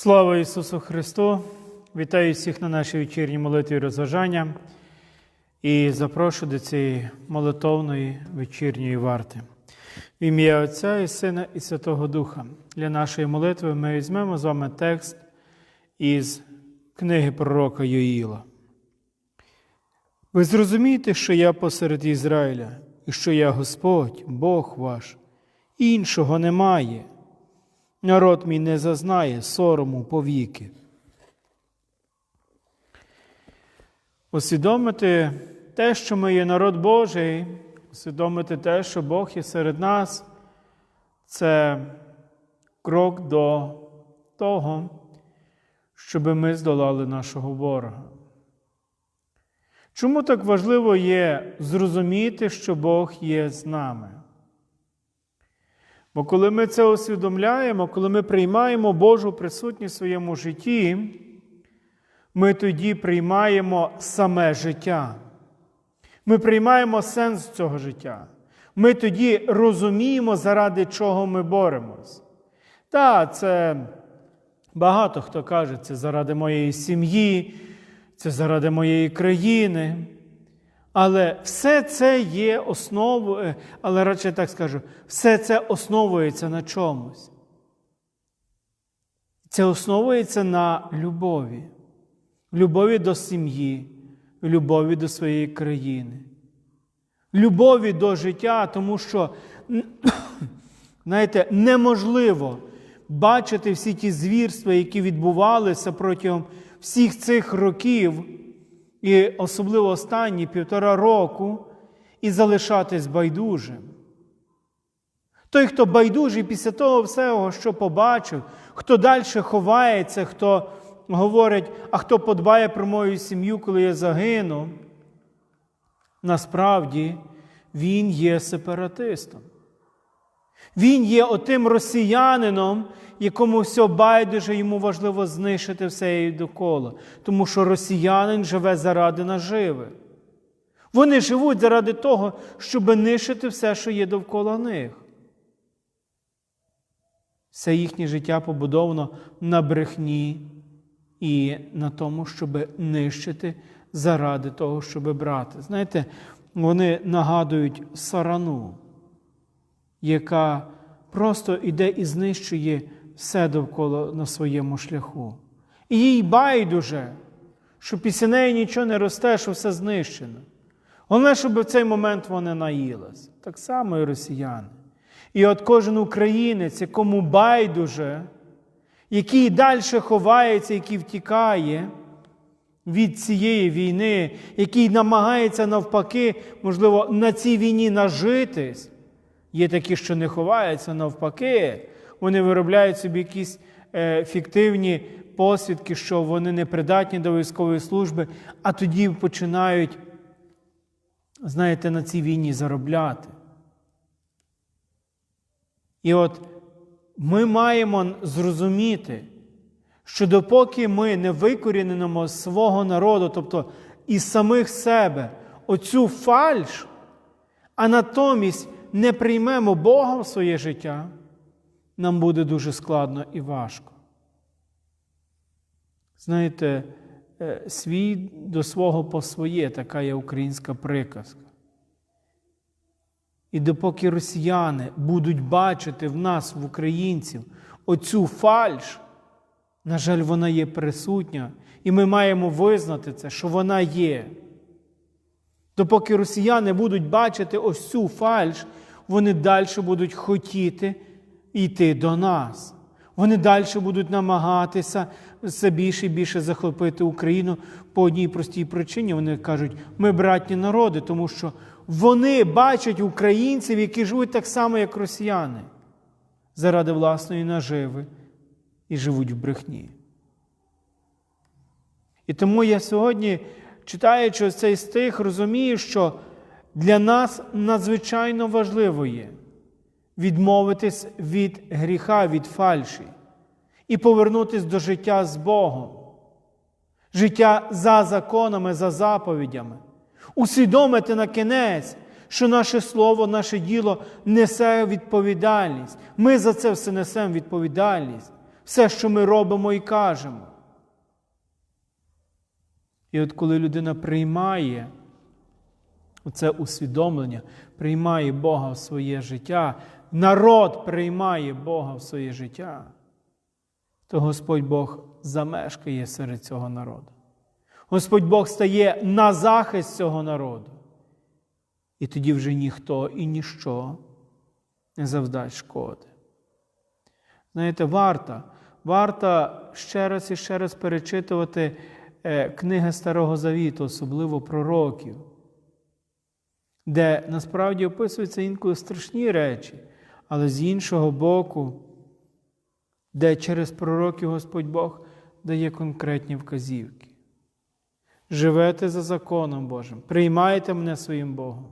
Слава Ісусу Христу! Вітаю всіх на нашій вечірній молитві розважання і запрошую до цієї молитовної вечірньої варти. В ім'я Отця і Сина і Святого Духа. Для нашої молитви ми візьмемо з вами текст із книги пророка Йоїла. Ви зрозумієте, що я посеред Ізраїля, і що я Господь, Бог ваш, іншого немає. Народ мій не зазнає сорому повіки. Усвідомити те, що ми є народ Божий, усвідомити те, що Бог є серед нас, це крок до того, щоб ми здолали нашого ворога. Чому так важливо є зрозуміти, що Бог є з нами? Бо коли ми це усвідомляємо, коли ми приймаємо Божу присутність в своєму житті, ми тоді приймаємо саме життя. Ми приймаємо сенс цього життя. Ми тоді розуміємо, заради чого ми боремось. Так, це багато хто каже, це заради моєї сім'ї, це заради моєї країни. Але все це є основою, але радше так скажу, все це основується на чомусь. Це основується на любові, любові до сім'ї, любові до своєї країни, любові до життя, тому що, знаєте, неможливо бачити всі ті звірства, які відбувалися протягом всіх цих років і особливо останні півтора року, і залишатись байдужим. Той, хто байдужий після того всього, що побачив, хто далі ховається, хто говорить, а хто подбає про мою сім'ю, коли я загину, насправді він є сепаратистом. Він є отим росіянином, якому все байдуже, йому важливо знищити все і довкола. Тому що росіянин живе заради наживи. Вони живуть заради того, щоб нищити все, що є довкола них. Все їхнє життя побудовано на брехні і на тому, щоб нищити заради того, щоб брати. Знаєте, вони нагадують сарану яка просто йде і знищує все довкола на своєму шляху. І їй байдуже, що після неї нічого не росте, що все знищено. Головне, щоб в цей момент вони наїлись. Так само і росіяни. І от кожен українець, якому байдуже, який далі ховається, який втікає від цієї війни, який намагається навпаки, можливо, на цій війні нажитись. Є такі, що не ховаються, навпаки, вони виробляють собі якісь е, фіктивні посвідки, що вони не придатні до військової служби, а тоді починають, знаєте, на цій війні заробляти. І от ми маємо зрозуміти, що допоки ми не викорінимо свого народу, тобто із самих себе, оцю фальш, а натомість не приймемо Бога в своє життя, нам буде дуже складно і важко. Знаєте, свій до свого по своє така є українська приказка. І допоки росіяни будуть бачити в нас, в українців, оцю фальш, на жаль, вона є присутня, і ми маємо визнати це, що вона є. Допоки росіяни будуть бачити ось цю фальш, вони далі будуть хотіти йти до нас. Вони далі будуть намагатися все більше і більше захопити Україну по одній простій причині. Вони кажуть, ми братні народи, тому що вони бачать українців, які живуть так само, як росіяни, заради власної наживи і живуть в брехні. І тому я сьогодні, читаючи цей стих, розумію, що для нас надзвичайно важливо є відмовитись від гріха, від фальші і повернутися до життя з Богом, життя за законами, за заповідями, усвідомити на кінець, що наше слово, наше діло несе відповідальність. Ми за це все несемо відповідальність. все, що ми робимо і кажемо. І от коли людина приймає це усвідомлення, приймає Бога в своє життя, народ приймає Бога в своє життя, то Господь Бог замешкає серед цього народу. Господь Бог стає на захист цього народу. І тоді вже ніхто і ніщо не завдасть шкоди. Знаєте, варто, варто ще раз і ще раз перечитувати е, книги Старого Завіту, особливо пророків, де насправді описуються інколи страшні речі, але з іншого боку, де через пророків Господь Бог дає конкретні вказівки. Живете за законом Божим, приймаєте мене своїм Богом.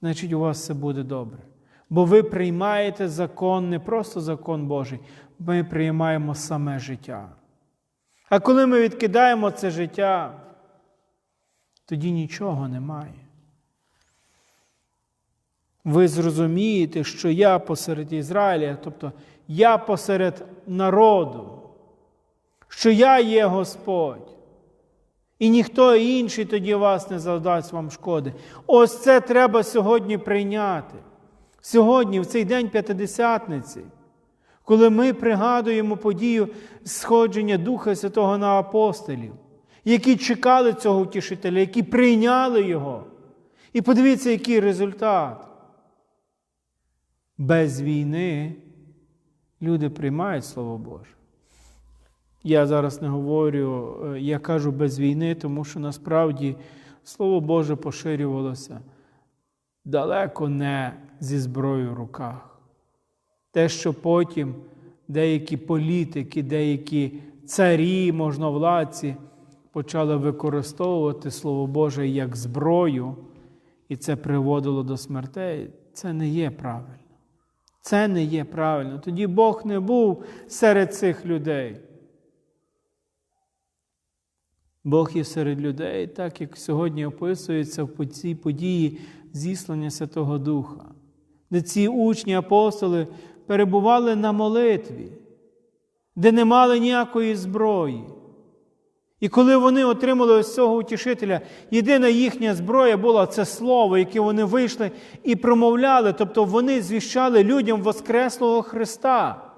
Значить, у вас все буде добре. Бо ви приймаєте закон, не просто закон Божий, ми приймаємо саме життя. А коли ми відкидаємо це життя, тоді нічого немає. Ви зрозумієте, що я посеред Ізраїля, тобто я посеред народу, що я є Господь. І ніхто інший тоді вас не завдасть вам шкоди. Ось це треба сьогодні прийняти. Сьогодні, в цей день П'ятидесятниці, коли ми пригадуємо подію сходження Духа Святого на апостолів, які чекали цього утішителя, які прийняли його. І подивіться, який результат. Без війни люди приймають Слово Боже. Я зараз не говорю, е, я кажу без війни, тому що насправді Слово Боже поширювалося далеко не зі зброєю в руках. Те, що потім деякі політики, деякі царі, можновладці почали використовувати Слово Боже як зброю, і це приводило до смертей, це не є правильно. Це не є правильно. Тоді Бог не був серед цих людей. Бог є серед людей, так як сьогодні описується в цій події зіслання Святого Духа, де ці учні апостоли перебували на молитві, де не мали ніякої зброї. І коли вони отримали ось цього утішителя, єдина їхня зброя була це слово, яке вони вийшли і промовляли, тобто вони звіщали людям Воскреслого Христа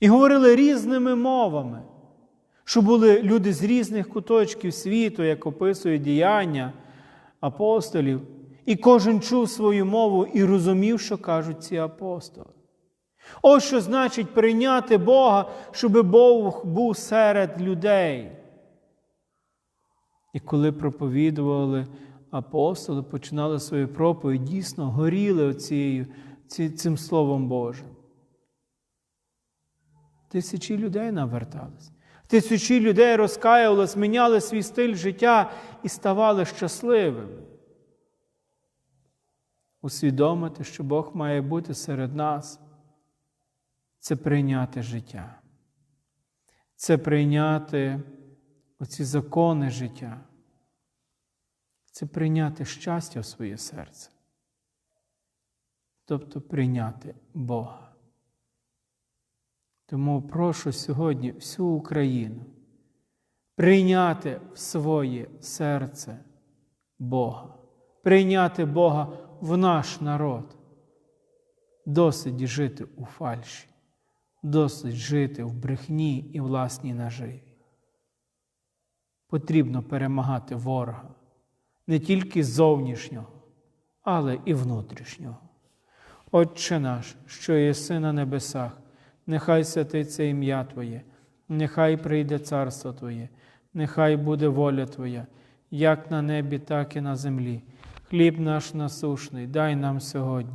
і говорили різними мовами що були люди з різних куточків світу, як описує діяння апостолів, і кожен чув свою мову і розумів, що кажуть ці апостоли. Ось що значить прийняти Бога, щоб Бог був серед людей. І коли проповідували апостоли, починали свою проповідь, дійсно горіли оцією, цим Словом Божим. Тисячі людей навертались. Тисячі людей розкаювались, міняли свій стиль життя і ставали щасливими. Усвідомити, що Бог має бути серед нас, це прийняти життя, це прийняти оці закони життя, це прийняти щастя в своє серце, тобто прийняти Бога. Тому прошу сьогодні всю Україну прийняти в своє серце Бога, прийняти Бога в наш народ. Досить жити у фальші, досить жити в брехні і власній наживі. Потрібно перемагати ворога не тільки зовнішнього, але і внутрішнього. Отче наш, що єси на небесах нехай святиться ім'я Твоє, нехай прийде царство Твоє, нехай буде воля Твоя, як на небі, так і на землі. Хліб наш насушний, дай нам сьогодні,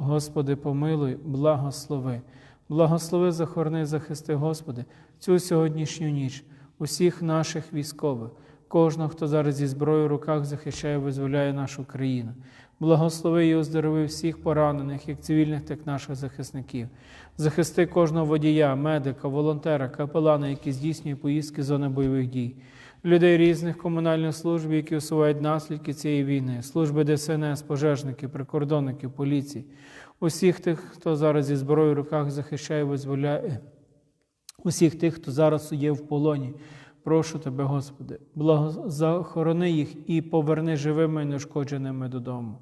Господи, помилуй, благослови. Благослови, захорони, захисти, Господи, цю сьогоднішню ніч, усіх наших військових, кожного, хто зараз зі зброєю в руках захищає, визволяє нашу країну. Благослови і оздорови всіх поранених, як цивільних, так і наших захисників. Захисти кожного водія, медика, волонтера, капелана, які здійснюють поїздки зони бойових дій, людей різних комунальних служб, які усувають наслідки цієї війни, служби ДСНС, пожежників, прикордонників, поліції, усіх тих, хто зараз зі зброєю в руках захищає, визволяє, усіх тих, хто зараз є в полоні. Прошу тебе, Господи, благозахорони їх і поверни живими і нешкодженими додому.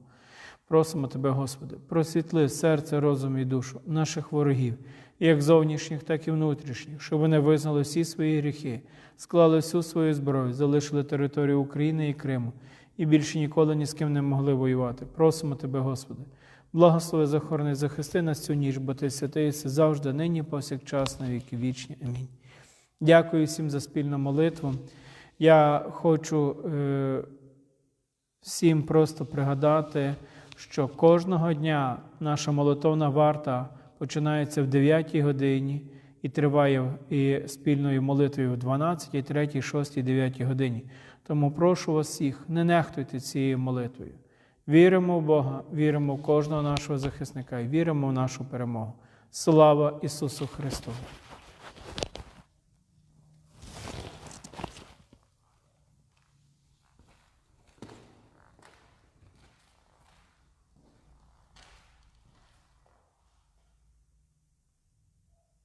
Просимо Тебе, Господи, просвітли серце, розум і душу наших ворогів, як зовнішніх, так і внутрішніх, щоб вони визнали всі свої гріхи, склали всю свою зброю, залишили територію України і Криму і більше ніколи ні з ким не могли воювати. Просимо Тебе, Господи, благослови захорони, захисти нас цю ніч, бо Ти святий, завжди, нині, повсякчас, на віки вічні. Амінь. Дякую всім за спільну молитву. Я хочу е, всім просто пригадати, що кожного дня наша молитовна варта починається в 9 годині і триває і спільною молитвою в 12, 3, 6, 9 годині. Тому прошу вас всіх, не нехтуйте цією молитвою. Віримо в Бога, віримо в кожного нашого захисника і віримо в нашу перемогу. Слава Ісусу Христу!